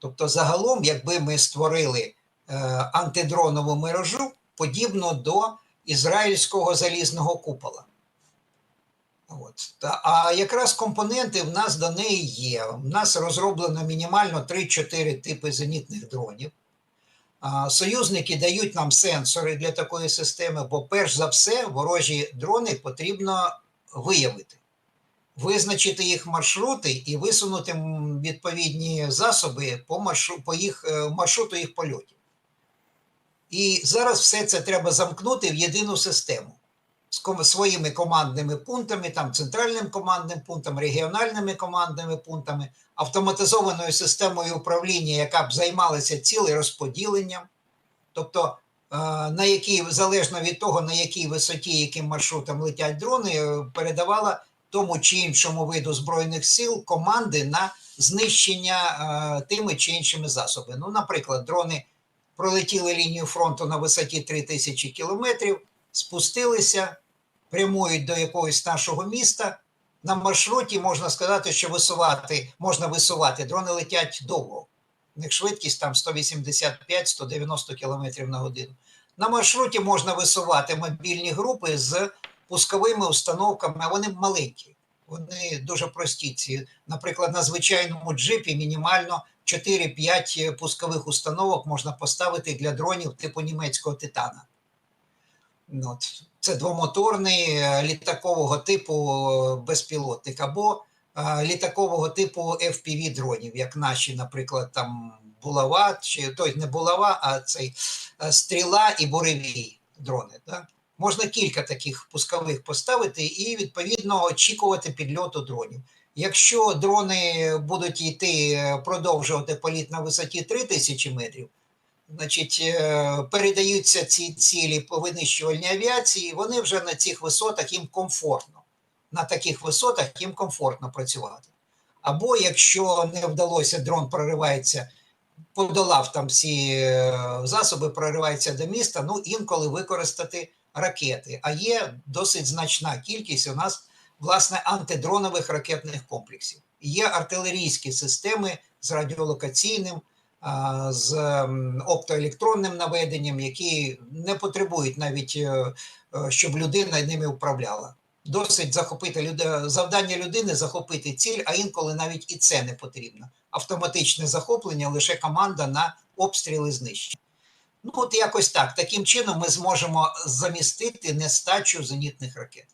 Тобто, загалом, якби ми створили е, антидронову мережу, подібну до ізраїльського залізного купола. От. А якраз компоненти в нас до неї є. У нас розроблено мінімально 3-4 типи зенітних дронів. Союзники дають нам сенсори для такої системи, бо перш за все ворожі дрони потрібно виявити, визначити їх маршрути і висунути відповідні засоби по, маршру, по їх, е, маршруту їх польотів. І зараз все це треба замкнути в єдину систему з своїми командними пунктами, там центральним командним пунктом, регіональними командними пунктами, автоматизованою системою управління, яка б займалася цілим розподіленням, тобто е, на якій, залежно від того, на якій висоті, яким маршрутом летять дрони, е, передавала тому чи іншому виду збройних сил команди на знищення е, тими чи іншими засобами. Ну, наприклад, дрони пролетіли лінію фронту на висоті 3000 кілометрів, спустилися, прямують до якогось нашого міста. На маршруті можна сказати, що висувати, можна висувати. Дрони летять довго. У них швидкість там 185-190 км на годину. На маршруті можна висувати мобільні групи з пусковими установками, а вони маленькі. Вони дуже прості. Ці, наприклад, на звичайному джипі мінімально 4-5 пускових установок можна поставити для дронів типу німецького титана. Ну, От. Це двомоторний е, літакового типу е, безпілотник або е, літакового типу FPV дронів, як наші, наприклад, там булава, чи той не булава, а цей стріла і буревій дрони. Так? Можна кілька таких пускових поставити і відповідно очікувати підльоту дронів. Якщо дрони будуть йти е, продовжувати політ на висоті 3000 метрів, значить, е, передаються ці цілі по винищувальній авіації, вони вже на цих висотах їм комфортно. На таких висотах їм комфортно працювати. Або якщо не вдалося, дрон проривається, подолав там всі е, засоби, проривається до міста, ну інколи використати ракети. А є досить значна кількість у нас власне антидронових ракетних комплексів. Є артилерійські системи з радіолокаційним, з оптоелектронним наведенням, які не потребують навіть, е, е, щоб людина ними управляла. Досить захопити люд- завдання людини захопити ціль, а інколи навіть і це не потрібно. Автоматичне захоплення лише команда на обстріли знищення. Ну, от якось так. Таким чином ми зможемо замістити нестачу зенітних ракет.